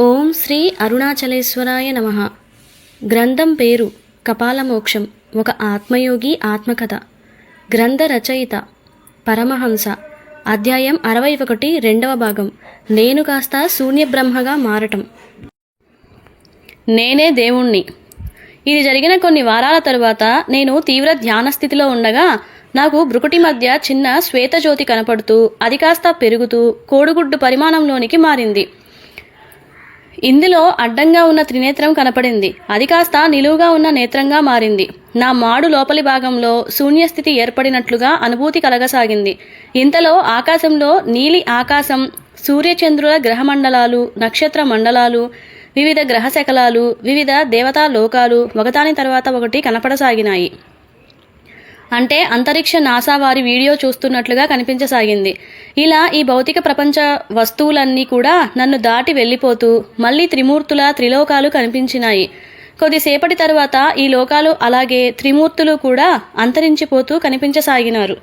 ఓం శ్రీ అరుణాచలేశ్వరాయ నమ. గ్రంథం పేరు కపాలమోక్షం ఒక ఆత్మయోగి ఆత్మకథ. గ్రంథ రచయిత పరమహంస. అధ్యాయం అరవై ఒకటి రెండవ భాగం. నేను కాస్త శూన్యబ్రహ్మగా మారటం. నేనే దేవుణ్ణి. ఇది జరిగిన కొన్ని వారాల తరువాత నేను తీవ్ర ధ్యాన స్థితిలో ఉండగా నాకు బ్రుకుటి మధ్య చిన్న శ్వేతజ్యోతి కనపడుతూ అది కాస్త పెరుగుతూ కోడిగుడ్డు పరిమాణంలోనికి మారింది. ఇందులో అడ్డంగా ఉన్న త్రినేత్రం కనపడింది. అది కాస్త నిలువుగా ఉన్న నేత్రంగా మారింది. నా మాడు లోపలి భాగంలో శూన్యస్థితి ఏర్పడినట్లుగా అనుభూతి కలగసాగింది. ఇంతలో ఆకాశంలో నీలి ఆకాశం సూర్యచంద్రుల గ్రహమండలాలు నక్షత్ర మండలాలు వివిధ గ్రహ శకలాలు వివిధ దేవతా లోకాలు ఒకదాని తర్వాత ఒకటి కనపడసాగినాయి. అంటే అంతరిక్ష నాసా వారి వీడియో చూస్తున్నట్లుగా కనిపించసాగింది. ఇలా ఈ భౌతిక ప్రపంచ వస్తువులన్నీ కూడా నన్ను దాటి వెళ్ళిపోతూ మళ్ళీ త్రిమూర్తుల త్రిలోకాలు కనిపించినాయి. కొద్దిసేపటి తర్వాత ఈ లోకాలు అలాగే త్రిమూర్తులు కూడా అంతరించిపోతూ కనిపించసాగినారు.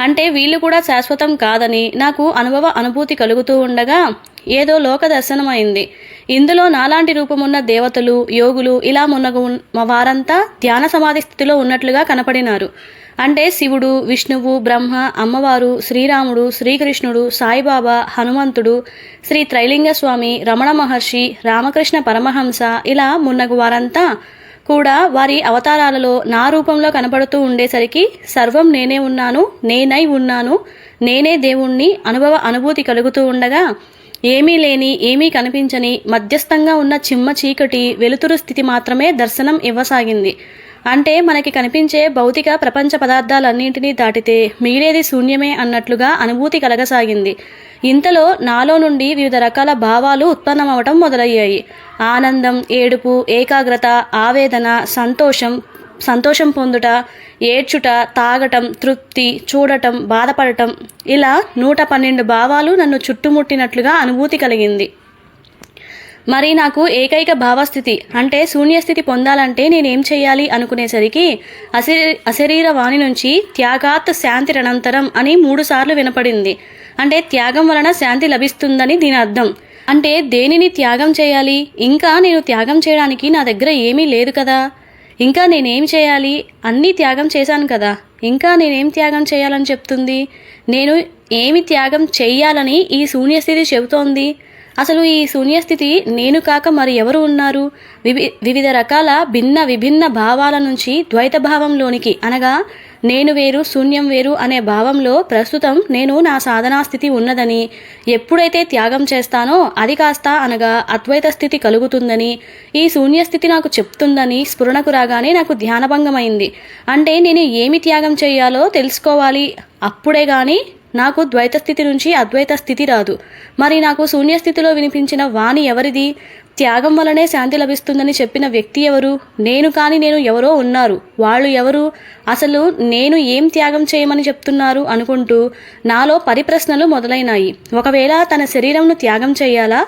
అంటే వీళ్ళు కూడా శాశ్వతం కాదని నాకు అనుభవ అనుభూతి కలుగుతూ ఉండగా ఏదో లోక దర్శనమైంది ఇందులో నాలాంటి రూపమున్న దేవతలు యోగులు ఇలా మున్నగు వారంతా ధ్యాన సమాధి స్థితిలో ఉన్నట్లుగా కనపడినారు. అంటే శివుడు విష్ణువు బ్రహ్మ అమ్మవారు శ్రీరాముడు శ్రీకృష్ణుడు సాయిబాబా హనుమంతుడు శ్రీ త్రైలింగ స్వామి రమణ మహర్షి రామకృష్ణ పరమహంస ఇలా మున్నగు వారంతా కూడా వారి అవతారాలలో నా రూపంలో కనపడుతూ ఉండేసరికి సర్వం నేనే ఉన్నాను నేనై ఉన్నాను నేనే దేవుణ్ణి అనుభవ అనుభూతి కలుగుతూ ఉండగా ఏమీ లేని ఏమీ కనిపించని మధ్యస్థంగా ఉన్న చిమ్మ చీకటి వెలుతురు స్థితి మాత్రమే దర్శనం ఇవ్వసాగింది. అంటే మనకి కనిపించే భౌతిక ప్రపంచ పదార్థాలన్నింటినీ దాటితే మిగిలేది శూన్యమే అన్నట్లుగా అనుభూతి కలగసాగింది. ఇంతలో నాలో నుండి వివిధ రకాల భావాలు ఉత్పన్నమవటం మొదలయ్యాయి. ఆనందం ఏడుపు ఏకాగ్రత ఆవేదన సంతోషం సంతోషం పొందుట ఏడ్చుట తాగటం తృప్తి చూడటం బాధపడటం. ఇలా నూట పన్నెండు భావాలు నన్ను చుట్టుముట్టినట్లుగా అనుభూతి కలిగింది. మరి నాకు ఏకైక భావస్థితి అంటే శూన్యస్థితి పొందాలంటే నేనేం చేయాలి అనుకునేసరికి అశరీ అశరీర వాణి నుంచి త్యాగాత్ శాంతి రణంతరం అని మూడుసార్లు వినపడింది. అంటే త్యాగం వలన శాంతి లభిస్తుందని దీని అర్థం. అంటే దేనిని త్యాగం చేయాలి? ఇంకా నేను త్యాగం చేయడానికి నా దగ్గర ఏమీ లేదు కదా? ఇంకా నేనేం చేయాలి? అన్నీ త్యాగం చేశాను కదా. ఇంకా నేనేం త్యాగం చేయాలని చెప్తుంది? నేను ఏమి త్యాగం చెయ్యాలని ఈ శూన్యస్థితి చెబుతోంది? అసలు ఈ శూన్యస్థితి నేను కాక మరి ఎవరు ఉన్నారు? వివి వివిధ రకాల భిన్న విభిన్న భావాల నుంచి ద్వైత భావంలోనికి అనగా నేను వేరు శూన్యం వేరు అనే భావంలో ప్రస్తుతం నేను నా సాధనా స్థితి ఉన్నదని ఎప్పుడైతే త్యాగం చేస్తానో అది కాస్త అనగా అద్వైత స్థితి కలుగుతుందని ఈ శూన్యస్థితి నాకు చెప్తుందని స్ఫురణకు రాగానే నాకు ధ్యానభంగమైంది. అంటే నేను ఏమి త్యాగం చేయాలో తెలుసుకోవాలి. అప్పుడే కానీ నాకు ద్వైత స్థితి నుంచి అద్వైత స్థితి రాదు. మరి నాకు శూన్యస్థితిలో వినిపించిన వాణి ఎవరిది? త్యాగం వలనే శాంతి లభిస్తుందని చెప్పిన వ్యక్తి ఎవరు? నేను కాని నేను ఎవరో ఉన్నారు. వాళ్ళు ఎవరు? అసలు నేను ఏం త్యాగం చేయమని చెప్తున్నారు అనుకుంటూ నాలో పరిప్రశ్నలు మొదలైనాయి. ఒకవేళ తన శరీరంను త్యాగం చేయాలా?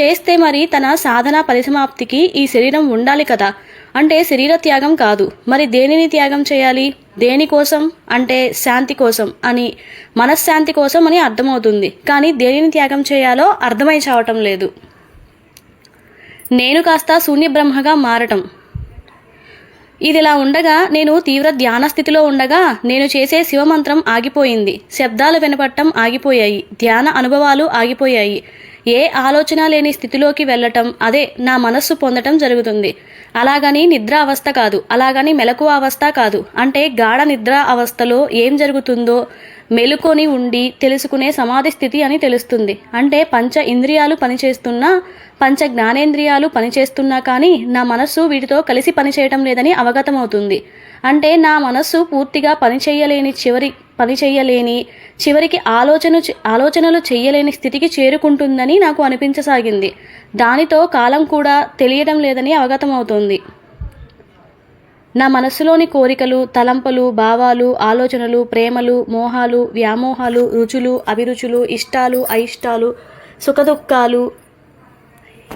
చేస్తే మరి తన సాధన పరిసమాప్తికి ఈ శరీరం ఉండాలి కదా? అంటే శరీర త్యాగం కాదు. మరి దేనిని త్యాగం చేయాలి? దేనికోసం అంటే శాంతి కోసం అని మనశ్శాంతి కోసం అని అర్థమవుతుంది. కానీ దేనిని త్యాగం చేయాలో అర్థమై చావటం లేదు. నేను కాస్త శూన్యబ్రహ్మగా మారటం. ఇదిలా ఉండగా నేను తీవ్ర ధ్యాన స్థితిలో ఉండగా నేను చేసే శివమంత్రం ఆగిపోయింది. శబ్దాలు వినపడటం ఆగిపోయాయి. ధ్యాన అనుభవాలు ఆగిపోయాయి. ఏ ఆలోచన లేని స్థితిలోకి వెళ్ళటం అదే నా మనస్సు పొందటం జరుగుతుంది. అలాగని నిద్ర అవస్థ కాదు అలాగని మెలకువ అవస్థ కాదు. అంటే గాఢ నిద్ర అవస్థలో ఏం జరుగుతుందో మెలుకొని ఉండి తెలుసుకునే సమాధి స్థితి అని తెలుస్తుంది. అంటే పంచ ఇంద్రియాలు పనిచేస్తున్నా పంచ జ్ఞానేంద్రియాలు పనిచేస్తున్నా కానీ నా మనస్సు వీటితో కలిసి పనిచేయటం లేదని అవగతమవుతుంది. అంటే నా మనస్సు పూర్తిగా పనిచేయలేని చివరి పని చేయలేని చివరికి ఆలోచన ఆలోచనలు చేయలేని స్థితికి చేరుకుంటుందని నాకు అనిపించసాగింది. దానితో కాలం కూడా తెలియడం లేదని అవగతమవుతోంది. నా మనస్సులోని కోరికలు తలంపలు భావాలు ఆలోచనలు ప్రేమలు మోహాలు వ్యామోహాలు రుచులు అభిరుచులు ఇష్టాలు అయిష్టాలు సుఖదుఖాలు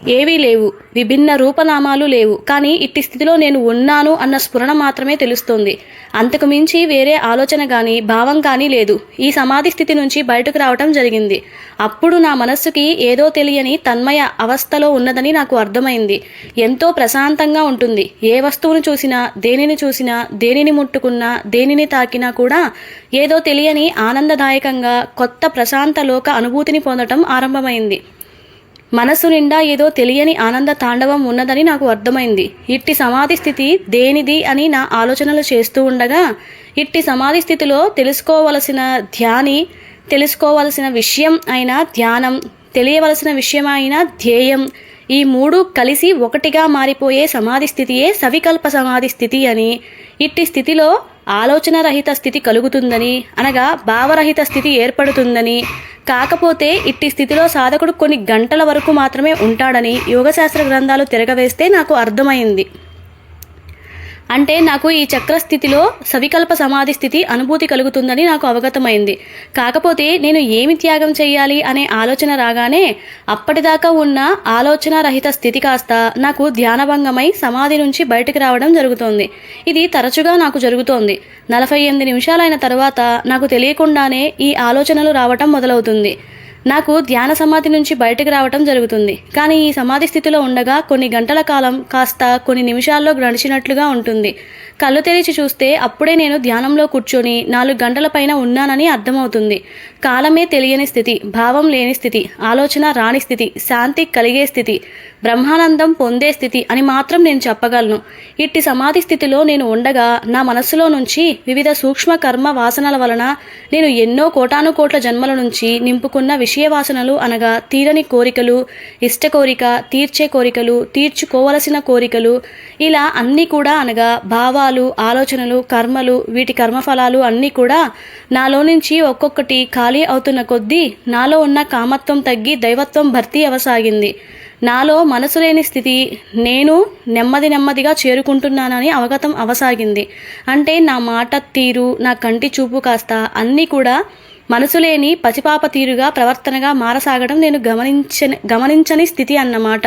ఏవీ లేవు. విభిన్న రూపనామాలు లేవు. కానీ ఇట్టి స్థితిలో నేను ఉన్నాను అన్న స్ఫురణ మాత్రమే తెలుస్తోంది. అంతకు మించి వేరే ఆలోచన కానీ భావం కానీ లేదు. ఈ సమాధి స్థితి నుంచి బయటకు రావటం జరిగింది. అప్పుడు నా మనస్సుకి ఏదో తెలియని తన్మయ అవస్థలో ఉన్నదని నాకు అర్థమైంది. ఎంతో ప్రశాంతంగా ఉంటుంది. ఏ వస్తువును చూసినా దేనిని చూసినా దేనిని ముట్టుకున్నా దేనిని తాకినా కూడా ఏదో తెలియని ఆనందదాయకంగా కొత్త ప్రశాంత లోక అనుభూతిని పొందటం ఆరంభమైంది. మనసు నిండా ఏదో తెలియని ఆనంద తాండవం ఉన్నదని నాకు అర్థమైంది. ఇట్టి సమాధి స్థితి దేనిది అని నా ఆలోచనలు చేస్తూ ఉండగా ఇట్టి సమాధి స్థితిలో తెలుసుకోవలసిన ధ్యాని తెలుసుకోవలసిన విషయం అయిన ధ్యానం తెలియవలసిన విషయం అయిన ధ్యేయం ఈ మూడు కలిసి ఒకటిగా మారిపోయే సమాధి స్థితియే సవికల్ప సమాధి స్థితి అని ఇట్టి స్థితిలో ఆలోచన రహిత స్థితి కలుగుతుందని అనగా భావరహిత స్థితి ఏర్పడుతుందని కాకపోతే ఇట్టి స్థితిలో సాధకుడు కొన్ని గంటల వరకు మాత్రమే ఉంటాడని యోగశాస్త్ర గ్రంథాలు తిరగవేస్తే నాకు అర్థమైంది. అంటే నాకు ఈ చక్రస్థితిలో సవికల్ప సమాధి స్థితి అనుభూతి కలుగుతుందని నాకు అవగతమైంది. కాకపోతే నేను ఏమి త్యాగం చేయాలి అనే ఆలోచన రాగానే అప్పటిదాకా ఉన్న ఆలోచన రహిత స్థితి కాస్త నాకు ధ్యానభంగమై సమాధి నుంచి బయటకు రావడం జరుగుతోంది. ఇది తరచుగా నాకు జరుగుతోంది. నలభై ఎనిమిది నిమిషాలైన తర్వాత నాకు తెలియకుండానే ఈ ఆలోచనలు రావటం మొదలవుతుంది. నాకు ధ్యాన సమాధి నుంచి బయటకు రావటం జరుగుతుంది. కానీ ఈ సమాధి స్థితిలో ఉండగా కొన్ని గంటల కాలం కాస్త కొన్ని నిమిషాల్లో గడిచినట్లుగా ఉంటుంది. కళ్ళు తెరిచి చూస్తే అప్పుడే నేను ధ్యానంలో కూర్చొని నాలుగు గంటల పైన ఉన్నానని అర్థమవుతుంది. కాలమే తెలియని స్థితి భావం లేని స్థితి ఆలోచన రాని స్థితి శాంతి కలిగే స్థితి బ్రహ్మానందం పొందే స్థితి అని మాత్రం నేను చెప్పగలను. ఇట్టి సమాధి స్థితిలో నేను ఉండగా నా మనస్సులో నుంచి వివిధ సూక్ష్మ కర్మ వాసనల వలన నేను ఎన్నో కోటాను కోట్ల జన్మల నుంచి నింపుకున్న విషయ వాసనలు అనగా తీరని కోరికలు ఇష్ట కోరిక తీర్చే కోరికలు తీర్చుకోవలసిన కోరికలు ఇలా అన్నీ కూడా అనగా భావాలు ఆలోచనలు కర్మలు వీటి కర్మఫలాలు అన్నీ కూడా నాలో నుంచి ఒక్కొక్కటి ఖాళీ అవుతున్న కొద్దీ నాలో ఉన్న కామత్వం తగ్గి దైవత్వం భర్తీ అవసాగింది. నాలో మనసు లేని స్థితి నేను నెమ్మది నెమ్మదిగా చేరుకుంటున్నానని అవగతం అవసాగింది. అంటే నా మాట తీరు నా కంటి చూపు కాస్త అన్నీ కూడా మనసులేని పసిపాప తీరుగా ప్రవర్తనగా మారసాగడం నేను గమనించని గమనించని స్థితి అన్నమాట.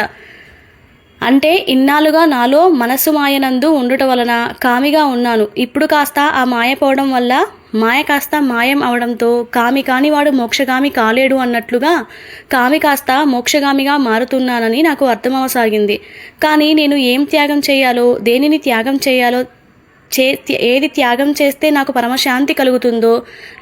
అంటే ఇన్నాళ్ళుగా నాలో మనస్సు మాయనందు ఉండుట వలన కామిగా ఉన్నాను. ఇప్పుడు కాస్త ఆ మాయపోవడం వల్ల మాయ కాస్త మాయం అవడంతో కామి కానివాడు మోక్షగామి కాలేడు అన్నట్లుగా కామి కాస్త మోక్షగామిగా మారుతున్నానని నాకు అర్థమవసాగింది. కానీ నేను ఏం త్యాగం చేయాలో దేనిని త్యాగం చేయాలో చే ఏది త్యాగం చేస్తే నాకు పరమశాంతి కలుగుతుందో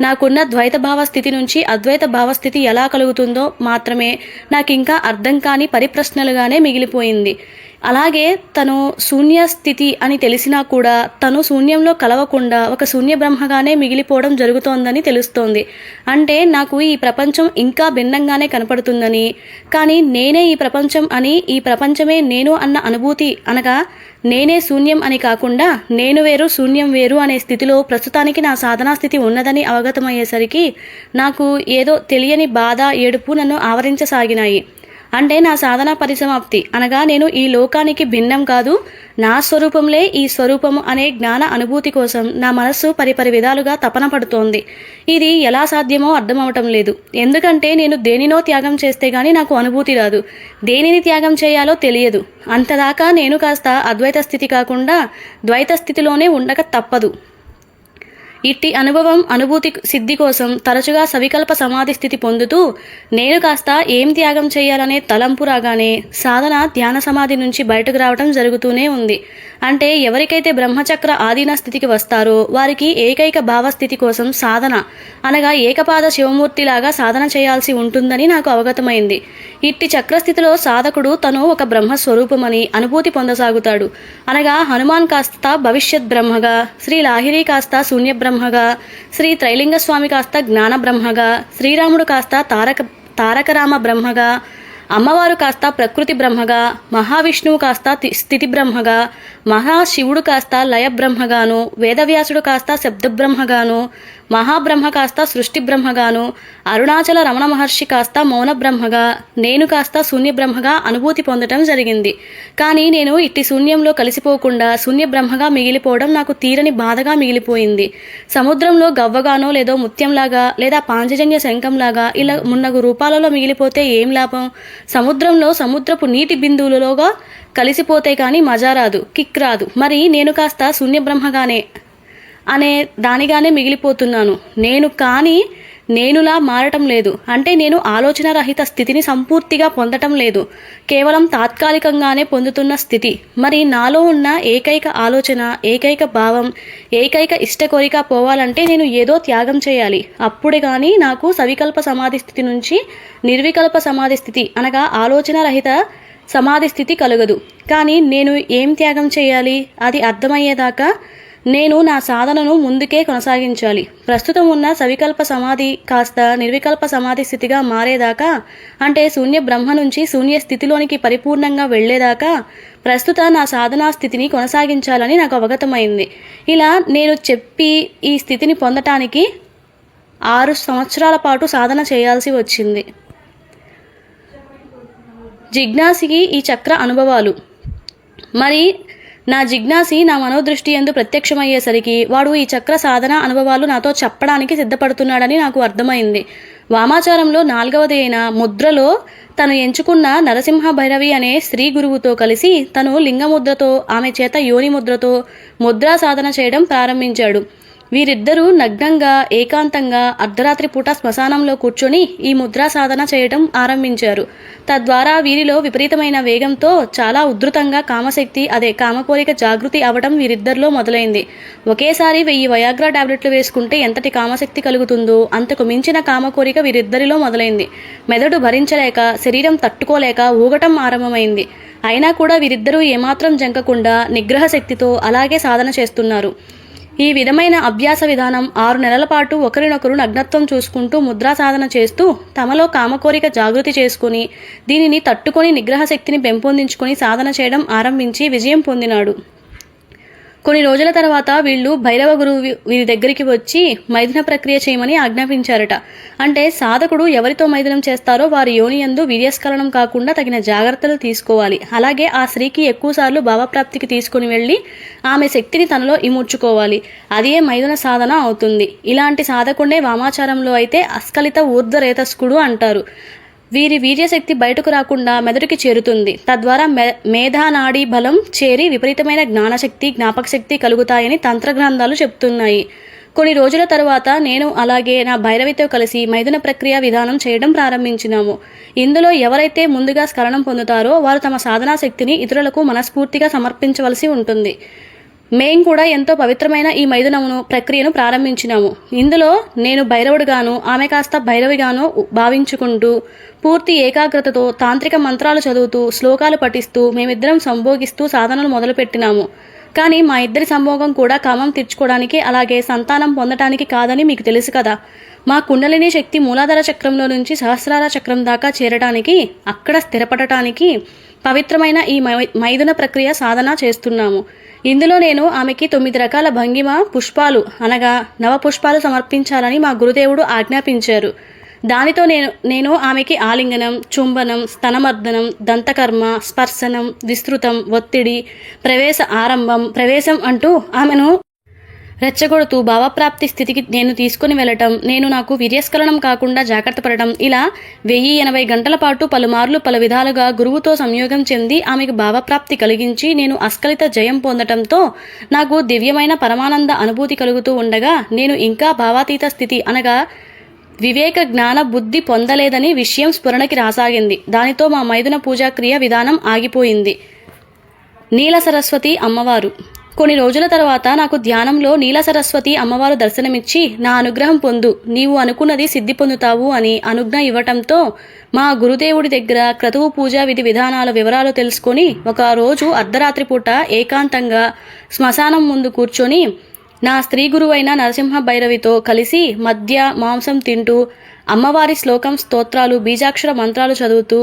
నాకున్న ద్వైత భావ స్థితి నుంచి అద్వైత భావస్థితి ఎలా కలుగుతుందో మాత్రమే నాకు ఇంకా అర్థం కాని పరిప్రశ్నలుగానే మిగిలిపోయింది. అలాగే తను శూన్య స్థితి అని తెలిసినా కూడా తను శూన్యంలో కలవకుండా ఒక శూన్య బ్రహ్మగానే మిగిలిపోవడం జరుగుతోందని తెలుస్తోంది. అంటే నాకు ఈ ప్రపంచం ఇంకా భిన్నంగానే కనపడుతుందని కానీ నేనే ఈ ప్రపంచం అని ఈ ప్రపంచమే నేను అన్న అనుభూతి అనగా నేనే శూన్యం అని కాకుండా నేను వేరు శూన్యం వేరు అనే స్థితిలో ప్రస్తుతానికి నా సాధనా స్థితి ఉన్నదని అవగతమయ్యేసరికి నాకు ఏదో తెలియని బాధ ఏడుపు నన్ను ఆవరించసాగినాయి. అంటే నా సాధన పరిసమాప్తి. అనగా నేను ఈ లోకానికి భిన్నం కాదు నా స్వరూపంలే ఈ స్వరూపము అనే జ్ఞాన అనుభూతి కోసం నా మనస్సు పరిపరి విధాలుగా తపన పడుతోంది. ఇది ఎలా సాధ్యమో అర్థమవటం లేదు. ఎందుకంటే నేను దేనినో త్యాగం చేస్తే గానీ నాకు అనుభూతి రాదు. దేనిని త్యాగం చేయాలో తెలియదు. అంతదాకా నేను కాస్త అద్వైత స్థితి కాకుండా ద్వైత స్థితిలోనే ఉండక తప్పదు. ఇట్టి అనుభవం అనుభూతి సిద్ధి కోసం తరచుగా సవికల్ప సమాధి స్థితి పొందుతూ నేను కాస్త ఏం త్యాగం చేయాలనే తలంపు రాగానే సాధన ధ్యాన సమాధి నుంచి బయటకు రావడం జరుగుతూనే ఉంది. అంటే ఎవరికైతే బ్రహ్మచక్ర ఆధీన స్థితికి వస్తారో వారికి ఏకైక భావస్థితి కోసం సాధన అనగా ఏకపాద శివమూర్తిలాగా సాధన చేయాల్సి ఉంటుందని నాకు అవగతమైంది. ఇట్టి చక్రస్థితిలో సాధకుడు తను ఒక బ్రహ్మ స్వరూపమని అనుభూతి పొందసాగుతాడు. అనగా హనుమాన్ కాస్త భవిష్యత్ బ్రహ్మగా శ్రీ లాహిరి కాస్త శూన్య బ్రహ్మగా శ్రీ త్రైలింగ స్వామి కాస్త జ్ఞాన బ్రహ్మగా శ్రీరాముడు కాస్త తారక తారకరామ బ్రహ్మగా అమ్మవారు కాస్త ప్రకృతి బ్రహ్మగా మహావిష్ణువు కాస్త స్థితి బ్రహ్మగా మహాశివుడు కాస్త లయ బ్రహ్మగాను వేదవ్యాసుడు కాస్త శబ్ద బ్రహ్మగాను మహాబ్రహ్మ కాస్త సృష్టి బ్రహ్మగాను అరుణాచల రమణ మహర్షి కాస్త మౌన బ్రహ్మగా నేను కాస్త శూన్య బ్రహ్మగా అనుభూతి పొందటం జరిగింది. కానీ నేను ఇట్టి శూన్యంలో కలిసిపోకుండా శూన్య బ్రహ్మగా మిగిలిపోవడం నాకు తీరని బాధగా మిగిలిపోయింది. సముద్రంలో గవ్వగానో లేదో ముత్యంలాగా లేదా పాంచజన్య శంఖంలాగా ఇలా మున్నగు రూపాలలో మిగిలిపోతే ఏం లాభం? సముద్రంలో సముద్రపు నీటి బిందువులలోగా కలిసిపోతే కానీ మజా రాదు కిక్ రాదు. మరి నేను కాస్త శూన్య బ్రహ్మగానే అనే దానిగానే మిగిలిపోతున్నాను. నేను కానీ నేనులా మారటం లేదు. అంటే నేను ఆలోచన రహిత స్థితిని సంపూర్తిగా పొందటం లేదు. కేవలం తాత్కాలికంగానే పొందుతున్న స్థితి. మరి నాలో ఉన్న ఏకైక ఆలోచన ఏకైక భావం ఏకైక ఇష్ట కోరిక పోవాలంటే నేను ఏదో త్యాగం చేయాలి. అప్పుడే కానీ నాకు సవికల్ప సమాధి స్థితి నుంచి నిర్వికల్ప సమాధి స్థితి అనగా ఆలోచన రహిత సమాధి స్థితి కలగదు. కానీ నేను ఏం త్యాగం చేయాలి? అది అర్థమయ్యేదాకా నేను నా సాధనను ముందుకే కొనసాగించాలి. ప్రస్తుతం ఉన్న సవికల్ప సమాధి కాస్త నిర్వికల్ప సమాధి స్థితిగా మారేదాకా అంటే శూన్య బ్రహ్మ నుంచి శూన్య స్థితిలోనికి పరిపూర్ణంగా వెళ్ళేదాకా ప్రస్తుత నా సాధనా స్థితిని కొనసాగించాలని నాకు అవగతమైంది. ఇలా నేను చెప్పి ఈ స్థితిని పొందటానికి ఆరు సంవత్సరాల పాటు సాధన చేయాల్సి వచ్చింది. జిజ్ఞాసికి ఈ చక్ర అనుభవాలు. మరి నా జిజ్ఞాసి నా మనోదృష్టి ఎందు ప్రత్యక్షమయ్యేసరికి వాడు ఈ చక్ర సాధన అనుభవాలు నాతో చెప్పడానికి సిద్ధపడుతున్నాడని నాకు అర్థమైంది. వామాచారంలో నాలుగవది అయిన ముద్రలో తను ఎంచుకున్న నరసింహ భైరవి అనే స్త్రీ గురువుతో కలిసి తను లింగముద్రతో ఆమె చేత యోని ముద్రతో ముద్రా సాధన చేయడం ప్రారంభించాడు. వీరిద్దరూ నగ్నంగా ఏకాంతంగా అర్ధరాత్రి పూట శ్మశానంలో కూర్చొని ఈ ముద్రా సాధన చేయడం ఆరంభించారు. తద్వారా వీరిలో విపరీతమైన వేగంతో చాలా ఉధృతంగా కామశక్తి అదే కామకోరిక జాగృతి అవడం వీరిద్దరిలో మొదలైంది. ఒకేసారి వెయ్యి వయాగ్రా టాబ్లెట్లు వేసుకుంటే ఎంతటి కామశక్తి కలుగుతుందో అంతకు మించిన కామకోరిక వీరిద్దరిలో మొదలైంది. మెదడు భరించలేక శరీరం తట్టుకోలేక ఊగటం ఆరంభమైంది. అయినా కూడా వీరిద్దరూ ఏమాత్రం జంకకుండా నిగ్రహ శక్తితో అలాగే సాధన చేస్తున్నారు. ఈ విధమైన అభ్యాస విధానం ఆరు నెలల పాటు ఒకరినొకరు నగ్నత్వం చూసుకుంటూ ముద్రా సాధన చేస్తూ తమలో కామకోరిక జాగృతి చేసుకుని దీనిని తట్టుకొని నిగ్రహ శక్తిని పెంపొందించుకొని సాధన చేయడం ఆరంభించి విజయం పొందినాడు. కొన్ని రోజుల తర్వాత వీళ్ళు భైరవ గురువు వీరి దగ్గరికి వచ్చి మైథున ప్రక్రియ చేయమని ఆజ్ఞాపించారట. అంటే సాధకుడు ఎవరితో మైథునం చేస్తారో వారి యోని యందు వీర్యస్ఖలనం కాకుండా తగిన జాగ్రత్తలు తీసుకోవాలి. అలాగే ఆ స్త్రీకి ఎక్కువసార్లు భావప్రాప్తికి తీసుకుని వెళ్ళి ఆమె శక్తిని తనలో ఇముడ్చుకోవాలి. అదే మైథున సాధన అవుతుంది. ఇలాంటి సాధకుండే వామాచారంలో అయితే అస్కలిత ఊర్ధరేతస్కుడు అంటారు. వీరి వీర్యశక్తి బయటకు రాకుండా మెదడుకి చేరుతుంది. తద్వారా మె మేధానాడీ బలం చేరి విపరీతమైన జ్ఞానశక్తి జ్ఞాపకశక్తి కలుగుతాయని తంత్ర గ్రంథాలు చెప్తున్నాయి. కొన్ని రోజుల తరువాత నేను అలాగే నా భైరవితో కలిసి మైదున ప్రక్రియ విధానం చేయడం ప్రారంభించినాము. ఇందులో ఎవరైతే ముందుగా స్కరణం పొందుతారో వారు తమ సాధనా శక్తిని ఇతరులకు మనస్ఫూర్తిగా సమర్పించవలసి ఉంటుంది. మేం కూడా ఎంతో పవిత్రమైన ఈ మైదునమును ప్రక్రియను ప్రారంభించినాము. ఇందులో నేను భైరవుడుగాను ఆమె కాస్త భైరవిగాను భావించుకుంటూ పూర్తి ఏకాగ్రతతో తాంత్రిక మంత్రాలు చదువుతూ శ్లోకాలు పఠిస్తూ మేమిద్దరం సంభోగిస్తూ సాధనలు మొదలుపెట్టినాము. కానీ మా ఇద్దరి సంభోగం కూడా కామం తీర్చుకోవడానికి అలాగే సంతానం పొందటానికి కాదని మీకు తెలుసు కదా. మా కుండలిని శక్తి మూలాధార చక్రంలో నుంచి సహస్రార చక్రం దాకా చేరడానికి అక్కడ స్థిరపడటానికి పవిత్రమైన ఈ మై- ప్రక్రియ సాధన చేస్తున్నాము. ఇందులో నేను ఆమెకి తొమ్మిది రకాల భంగిమ పుష్పాలు అనగా నవ పుష్పాలు సమర్పించాలని మా గురుదేవుడు ఆజ్ఞాపించారు. దానితో నేను నేను ఆమెకి ఆలింగనం చుంబనం స్తనమర్దనం దంతకర్మ స్పర్శనం విస్తృతం ఒత్తిడి ప్రవేశ ఆరంభం ప్రవేశం అంటూ ఆమెను రెచ్చగొడుతూ భావప్రాప్తి స్థితికి నేను తీసుకుని వెళ్ళటం నేను నాకు వీర్యస్ఖలనం కాకుండా జాగ్రత్త పడటం ఇలా వెయ్యి ఎనభై గంటల పాటు పలుమార్లు పలు విధాలుగా గురువుతో సంయోగం చెంది ఆమెకు భావప్రాప్తి కలిగించి నేను అస్కలిత జయం పొందటంతో నాకు దివ్యమైన పరమానంద అనుభూతి కలుగుతూ ఉండగా నేను ఇంకా భావాతీత స్థితి అనగా వివేక జ్ఞాన బుద్ధి పొందలేదని విషయం స్ఫురణకి రాసాగింది. దానితో మా మైదున పూజా క్రియ విధానం ఆగిపోయింది. నీల సరస్వతి అమ్మవారు. కొన్ని రోజుల తర్వాత నాకు ధ్యానంలో నీల సరస్వతి అమ్మవారు దర్శనమిచ్చి నా అనుగ్రహం పొందు నీవు అనుకున్నది సిద్ధి పొందుతావు అని అనుజ్ఞ ఇవ్వటంతో మా గురుదేవుడి దగ్గర క్రతువు పూజా విధి విధానాల వివరాలు తెలుసుకొని ఒక రోజు అర్ధరాత్రి పూట ఏకాంతంగా శ్మశానం ముందు కూర్చొని నా స్త్రీ గురువైన నరసింహ భైరవితో కలిసి మద్య మాంసం తింటూ అమ్మవారి శ్లోకం స్తోత్రాలు బీజాక్షర మంత్రాలు చదువుతూ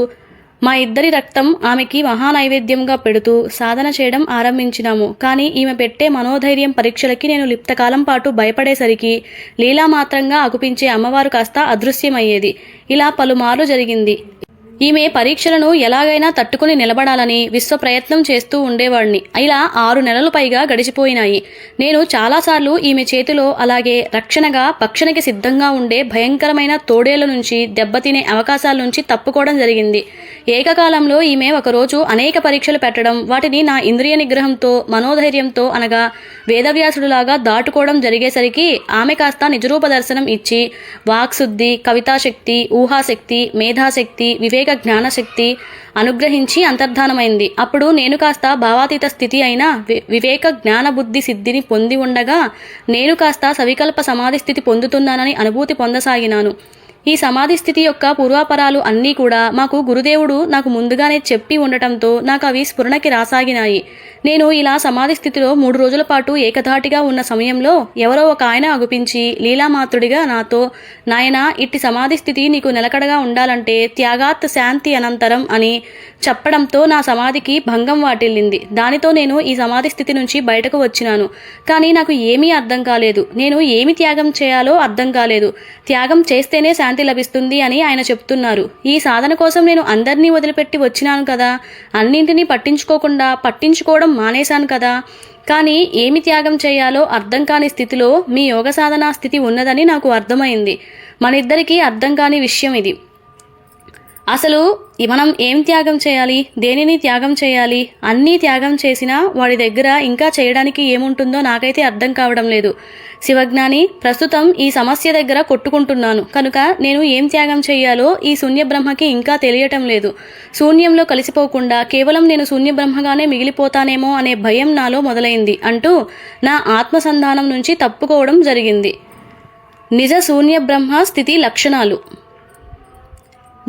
మా ఇద్దరి రక్తం ఆమెకి మహానైవేద్యంగా పెడుతూ సాధన చేయడం ఆరంభించినాము. కానీ ఈమె పెట్టే మనోధైర్యం పరీక్షలకి నేను లిప్తకాలం పాటు భయపడేసరికి లీలామాత్రంగా అగుపించే అమ్మవారు కాస్త అదృశ్యమయ్యేది. ఇలా పలుమార్లు జరిగింది. ఈమె పరీక్షలను ఎలాగైనా తట్టుకుని నిలబడాలని విశ్వ ప్రయత్నం చేస్తూ ఉండేవాడిని ఇలా ఆరు నెలలు పైగా గడిచిపోయినాయి. నేను చాలాసార్లు ఈమె చేతిలో అలాగే రక్షణగా పక్షణకి సిద్ధంగా ఉండే భయంకరమైన తోడేళ్ళ నుంచి దెబ్బతినే అవకాశాల నుంచి తప్పుకోవడం జరిగింది. ఏకకాలంలో ఈమె ఒకరోజు అనేక పరీక్షలు పెట్టడం వాటిని నా ఇంద్రియ నిగ్రహంతో మనోధైర్యంతో అనగా వేదవ్యాసుడులాగా దాటుకోవడం జరిగేసరికి ఆమె కాస్త నిజరూప దర్శనం ఇచ్చి వాక్శుద్ధి కవితాశక్తి ఊహాశక్తి మేధాశక్తి వివేక జ్ఞానశక్తి అనుగ్రహించి అంతర్ధానమైంది. అప్పుడు నేను కాస్త భావాతీత స్థితి అయిన వి- వివేక జ్ఞానబుద్ధి సిద్ధిని పొంది ఉండగా నేను కాస్త సవికల్ప సమాధి స్థితి పొందుతున్నానని అనుభూతి పొందసాగినాను. ఈ సమాధి స్థితి యొక్క పూర్వాపరాలు అన్నీ కూడా మాకు గురుదేవుడు నాకు ముందుగానే చెప్పి ఉండటంతో నాకు అవి స్ఫురణకి రాసాగినాయి. నేను ఇలా సమాధి స్థితిలో మూడు రోజుల పాటు ఏకధాటిగా ఉన్న సమయంలో ఎవరో ఒక ఆయన అగుపించి లీలామాత్రుడిగా నాతో నాయనా ఇట్టి సమాధి స్థితి నీకు నిలకడగా ఉండాలంటే త్యాగాత్ శాంతి అనంతరం అని చెప్పడంతో నా సమాధికి భంగం వాటిల్లింది. దానితో నేను ఈ సమాధి స్థితి నుంచి బయటకు వచ్చినాను. కానీ నాకు ఏమీ అర్థం కాలేదు. నేను ఏమి త్యాగం చేయాలో అర్థం కాలేదు. త్యాగం చేస్తేనే శాంతి లభిస్తుంది అని ఆయన చెప్తున్నారు. ఈ సాధన కోసం నేను అందరినీ వదిలిపెట్టి వచ్చినాను కదా. అన్నింటినీ పట్టించుకోకుండా పట్టించుకోవడం మానేశాను కదా. కానీ ఏమి త్యాగం చేయాలో అర్థం కాని స్థితిలో మీ యోగ సాధనా స్థితి ఉన్నదని నాకు అర్థమైంది. మనిద్దరికీ అర్థం కాని విషయం ఇది. అసలు ఈ మనం ఏం త్యాగం చేయాలి? దేనిని త్యాగం చేయాలి? అన్నీ త్యాగం చేసినా వాడి దగ్గర ఇంకా చేయడానికి ఏముంటుందో నాకైతే అర్థం కావడం లేదు. శివజ్ఞాని ప్రస్తుతం ఈ సమస్య దగ్గర కొట్టుకుంటున్నాను. కనుక నేను ఏం త్యాగం చేయాలో ఈ శూన్య బ్రహ్మకి ఇంకా తెలియటం లేదు. శూన్యంలో కలిసిపోకుండా కేవలం నేను శూన్య బ్రహ్మగానే మిగిలిపోతానేమో అనే భయం నాలో మొదలైంది అంటూ నా ఆత్మసంధానం నుంచి తప్పుకోవడం జరిగింది. నిజ శూన్య బ్రహ్మ స్థితి లక్షణాలు.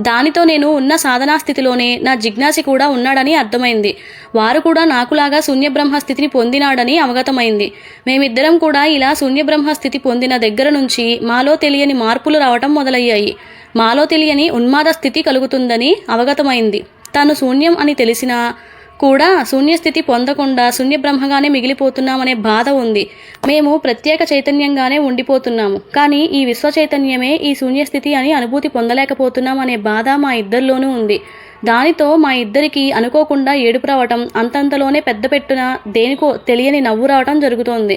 దానితో నేను ఉన్న సాధనా స్థితిలోనే నా జిజ్ఞాసి కూడా ఉన్నాడని అర్థమైంది. వారు కూడా నాకులాగా శూన్యబ్రహ్మ స్థితిని పొందినాడని అవగతమైంది. మేమిద్దరం కూడా ఇలా శూన్యబ్రహ్మ స్థితి పొందిన దగ్గర నుంచి మాలో తెలియని మార్పులు రావటం మొదలయ్యాయి. మాలో తెలియని ఉన్మాద స్థితి కలుగుతుందని అవగతమైంది. తాను శూన్యం అని తెలిసినా కూడా శూన్యస్థితి పొందకుండా శూన్యబ్రహ్మగానే మిగిలిపోతున్నామనే బాధ ఉంది. మేము ప్రత్యేక చైతన్యంగానే ఉండిపోతున్నాము. కానీ ఈ విశ్వ చైతన్యమే ఈ శూన్యస్థితి అని అనుభూతి పొందలేకపోతున్నాం అనే బాధ మా ఇద్దరిలోనూ ఉంది. దానితో మా ఇద్దరికి అనుకోకుండా ఏడుపు రావటం అంతంతలోనే పెద్ద పెట్టున దేనికో తెలియని నవ్వు రావటం జరుగుతోంది.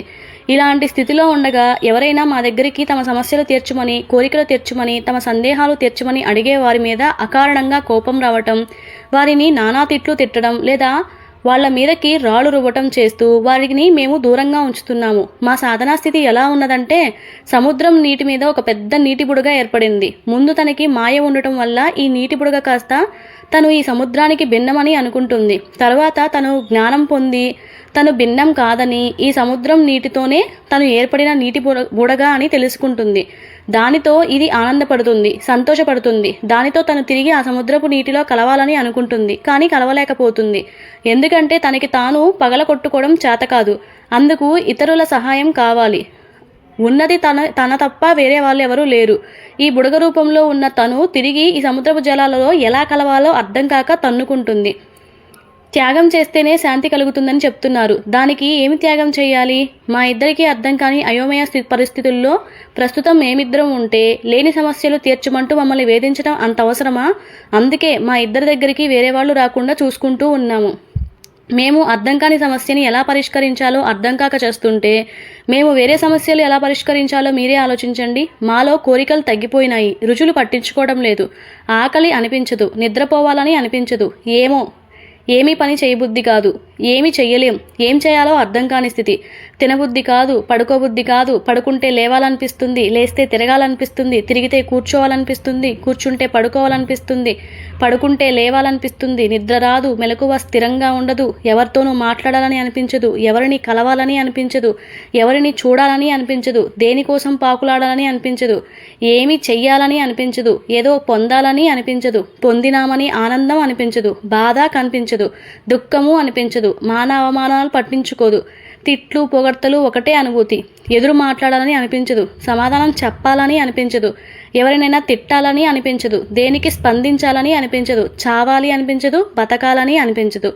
ఇలాంటి స్థితిలో ఉండగా ఎవరైనా మా దగ్గరికి తమ సమస్యలు తీర్చమని కోరికలు తీర్చమని తమ సందేహాలు తీర్చమని అడిగే వారి మీద అకారణంగా కోపం రావటం వారిని నానా తిట్లు తిట్టడం లేదా వాళ్ళ మీదకి రాళ్ళు రువ్వటం చేస్తూ వారిని మేము దూరంగా ఉంచుతున్నాము. మా సాధనా స్థితి ఎలా ఉన్నదంటే సముద్రం నీటి మీద ఒక పెద్ద నీటి బుడగ ఏర్పడింది. ముందు తనకి మాయ ఉండటం వల్ల ఈ నీటి బుడగ కాస్త తను ఈ సముద్రానికి భిన్నమని అనుకుంటుంది. తర్వాత తను జ్ఞానం పొంది తను భిన్నం కాదని ఈ సముద్రం నీటితోనే తను ఏర్పడిన నీటి బుడ- బుడగ అని తెలుసుకుంటుంది. దానితో ఇది ఆనందపడుతుంది సంతోషపడుతుంది. దానితో తను తిరిగి ఆ సముద్రపు నీటిలో కలవాలని అనుకుంటుంది కానీ కలవలేకపోతుంది. ఎందుకంటే తనకి తాను పగల కొట్టుకోవడం చేత కాదు అందుకు ఇతరుల సహాయం కావాలి. ఉన్నది తన తన తప్ప వేరే వాళ్ళు ఎవరూ లేరు. ఈ బుడగ రూపంలో ఉన్న తను తిరిగి ఈ సముద్రపు జలాలలో ఎలా కలవాలో అర్థం కాక తన్నుకుంటుంది. త్యాగం చేస్తేనే శాంతి కలుగుతుందని చెప్తున్నారు. దానికి ఏమి త్యాగం చేయాలి? మా ఇద్దరికీ అర్థం కాని అయోమయ స్థితి పరిస్థితుల్లో ప్రస్తుతం మేమిద్దరం ఉంటే లేని సమస్యలు తీర్చమంటూ మమ్మల్ని వేధించడం అంత అవసరమా? అందుకే మా ఇద్దరి దగ్గరికి వేరే వాళ్ళు రాకుండా చూసుకుంటూ ఉన్నాము. మేము అర్థం కాని సమస్యని ఎలా పరిష్కరించాలో అర్థం కాక చేస్తుంటే మేము వేరే సమస్యలు ఎలా పరిష్కరించాలో మీరే ఆలోచించండి. మాలో కోరికలు తగ్గిపోయినాయి. రుచులు పట్టించుకోవడం లేదు. ఆకలి అనిపించదు. నిద్రపోవాలని అనిపించదు. ఏమో ఏమీ పని చేయబుద్ధి కాదు. ఏమి చెయ్యలేం. ఏం చేయాలో అర్థం కాని స్థితి. తినబుద్ధి కాదు పడుకోబుద్ధి కాదు. పడుకుంటే లేవాలనిపిస్తుంది లేస్తే తిరగాలనిపిస్తుంది తిరిగితే కూర్చోవాలనిపిస్తుంది కూర్చుంటే పడుకోవాలనిపిస్తుంది పడుకుంటే లేవాలనిపిస్తుంది నిద్ర రాదు మెలకువ స్థిరంగా ఉండదు ఎవరితోనూ మాట్లాడాలని అనిపించదు ఎవరిని కలవాలని అనిపించదు ఎవరిని చూడాలని అనిపించదు దేనికోసం పాకులాడాలని అనిపించదు ఏమి చెయ్యాలని అనిపించదు ఏదో పొందాలని అనిపించదు పొందినామని ఆనందం అనిపించదు బాధ కనిపించదు దుఃఖము అనిపించదు మాన అవమానాలు పట్టించుకోదు. తిట్లు పొగడ్తలు ఒకటే అనుభూతి. ఎదురు మాట్లాడాలని అనిపించదు. సమాధానం చెప్పాలని అనిపించదు. ఎవరినైనా తిట్టాలని అనిపించదు. దేనికి స్పందించాలని అనిపించదు. చావాలి అనిపించదు. బతకాలని అనిపించదు.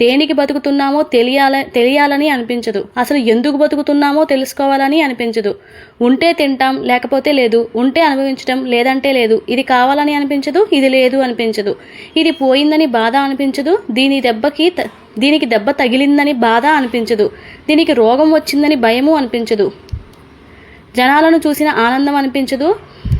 దేనికి బతుకుతున్నామో తెలియాల తెలియాలని అనిపించదు. అసలు ఎందుకు బతుకుతున్నామో తెలుసుకోవాలని అనిపించదు. ఉంటే తింటాం లేకపోతే లేదు. ఉంటే అనుభవించడం లేదంటే లేదు. ఇది కావాలని అనిపించదు ఇది లేదు అనిపించదు. ఇది పోయిందని బాధ అనిపించదు. దీని దెబ్బకి దీనికి దెబ్బ తగిలిందని బాధ అనిపించదు. దీనికి రోగం వచ్చిందని భయము అనిపించదు. జనాలను చూసిన ఆనందం అనిపించదు.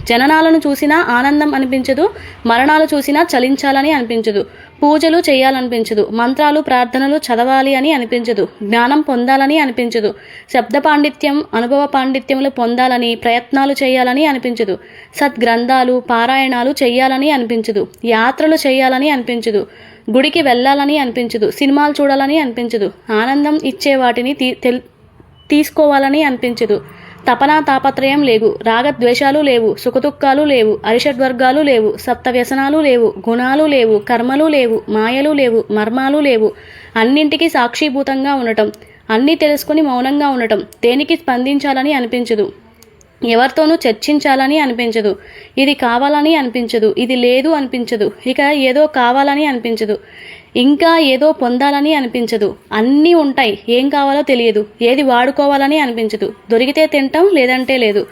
జననాలను చూసినా ఆనందం అనిపించదు మరణాలు చూసినా చలించాలని అనిపించదు పూజలు చేయాలనిపించదు మంత్రాలు ప్రార్థనలు చదవాలి అని అనిపించదు జ్ఞానం పొందాలని అనిపించదు శబ్ద పాండిత్యం అనుభవ పాండిత్యములు పొందాలని ప్రయత్నాలు చేయాలని అనిపించదు సద్గ్రంథాలు పారాయణాలు చేయాలని అనిపించదు యాత్రలు చేయాలని అనిపించదు గుడికి వెళ్ళాలని అనిపించదు సినిమాలు చూడాలని అనిపించదు ఆనందం ఇచ్చే వాటిని తీ తెల్- తీసుకోవాలని అనిపించదు. తపనా తాపత్రయం లేవు రాగద్వేషాలు లేవు సుఖదుఖాలు లేవు అరిషడ్వర్గాలు లేవు సప్త వ్యసనాలు లేవు గుణాలు లేవు కర్మలు లేవు మాయలు లేవు మర్మాలు లేవు. అన్నింటికీ సాక్షిభూతంగా ఉండటం అన్నీ తెలుసుకుని మౌనంగా ఉండటం దేనికి స్పందించాలని అనిపించదు. ఎవరితోనూ చర్చించాలని అనిపించదు. ఇది కావాలని అనిపించదు ఇది లేదు అనిపించదు. ఇక ఏదో కావాలని అనిపించదు. ఇంకా ఏదో పొందాలని అనిపించదు. అన్నీ ఉంటాయి. ఏం కావాలో తెలియదు. ఏది వాడుకోవాలని అనిపించదు. దొరికితే తింటాం లేదంటే లేదు.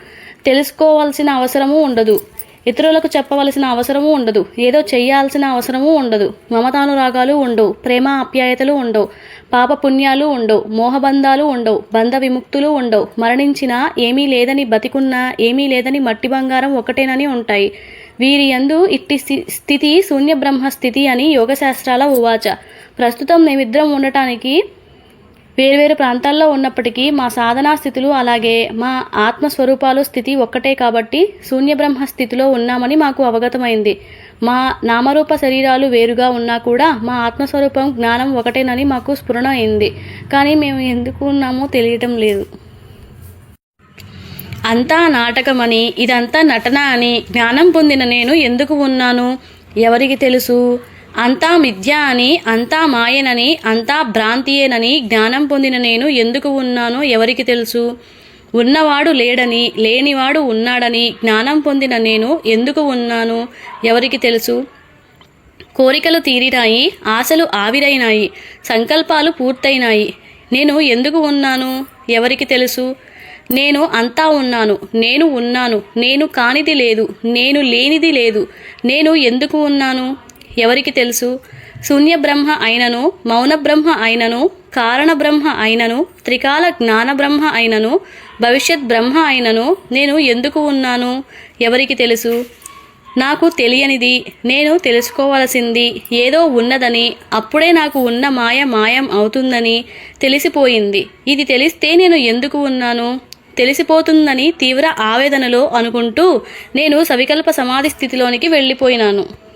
తెలుసుకోవాల్సిన అవసరము ఉండదు. ఇతరులకు చెప్పవలసిన అవసరము ఉండదు. ఏదో చేయాల్సిన అవసరము ఉండదు. మమతానురాగాలు ఉండవు. ప్రేమ ఆప్యాయతలు ఉండవు. పాప పుణ్యాలు ఉండవు. మోహబంధాలు ఉండవు. బంధ విముక్తులు ఉండవు. మరణించినా ఏమీ లేదని బతికున్నా ఏమీ లేదని మట్టి బంగారం ఒకటేనని ఉంటాయి. వీరి యందు ఇట్టి స్థి- స్థితి శూన్య బ్రహ్మ స్థితి అని యోగశాస్త్రాల ఉవాచ. ప్రస్తుతం మేమిద్దరం ఉండటానికి వేర్వేరు ప్రాంతాల్లో ఉన్నప్పటికీ మా సాధనా స్థితులు అలాగే మా ఆత్మస్వరూపాలు స్థితి ఒక్కటే కాబట్టి శూన్యబ్రహ్మ స్థితిలో ఉన్నామని మాకు అవగతమైంది. మా నామరూప శరీరాలు వేరుగా ఉన్నా కూడా మా ఆత్మస్వరూపం జ్ఞానం ఒకటేనని మాకు స్ఫురణ అయింది. కానీ మేము ఎందుకు ఉన్నామో తెలియటం లేదు. అంతా నాటకమని ఇదంతా నటన అని జ్ఞానం పొందిన నేను ఎందుకు ఉన్నాను? ఎవరికి తెలుసు? అంతా మిథ్య అని అంతా మాయనని అంతా భ్రాంతియేనని జ్ఞానం పొందిన నేను ఎందుకు ఉన్నానో ఎవరికి తెలుసు? ఉన్నవాడు లేడని లేనివాడు ఉన్నాడని జ్ఞానం పొందిన నేను ఎందుకు ఉన్నాను? ఎవరికి తెలుసు? కోరికలు తీరినాయి ఆశలు ఆవిరైనాయి సంకల్పాలు పూర్తయినాయి. నేను ఎందుకు ఉన్నాను? ఎవరికి తెలుసు? నేను అంతా ఉన్నాను నేను ఉన్నాను నేను కానిది లేదు నేను లేనిది లేదు నేను ఎందుకు ఉన్నాను? ఎవరికి తెలుసు? శూన్య బ్రహ్మ అయినను మౌన బ్రహ్మ అయినను కారణ బ్రహ్మ అయినను త్రికాల జ్ఞాన బ్రహ్మ అయినను భవిష్యత్ బ్రహ్మ అయినను నేను ఎందుకు ఉన్నాను? ఎవరికి తెలుసు? నాకు తెలియనిది నేను తెలుసుకోవలసింది ఏదో ఉన్నదని అప్పుడే నాకు ఉన్న మాయ మాయం అవుతుందని తెలిసిపోయింది. ఇది తెలిస్తే నేను ఎందుకు ఉన్నాను? తెలిసిపోతుందని తీవ్ర ఆవేదనలో అనుకుంటూ నేను సవికల్ప సమాధి స్థితిలోనికి వెళ్ళిపోయినాను.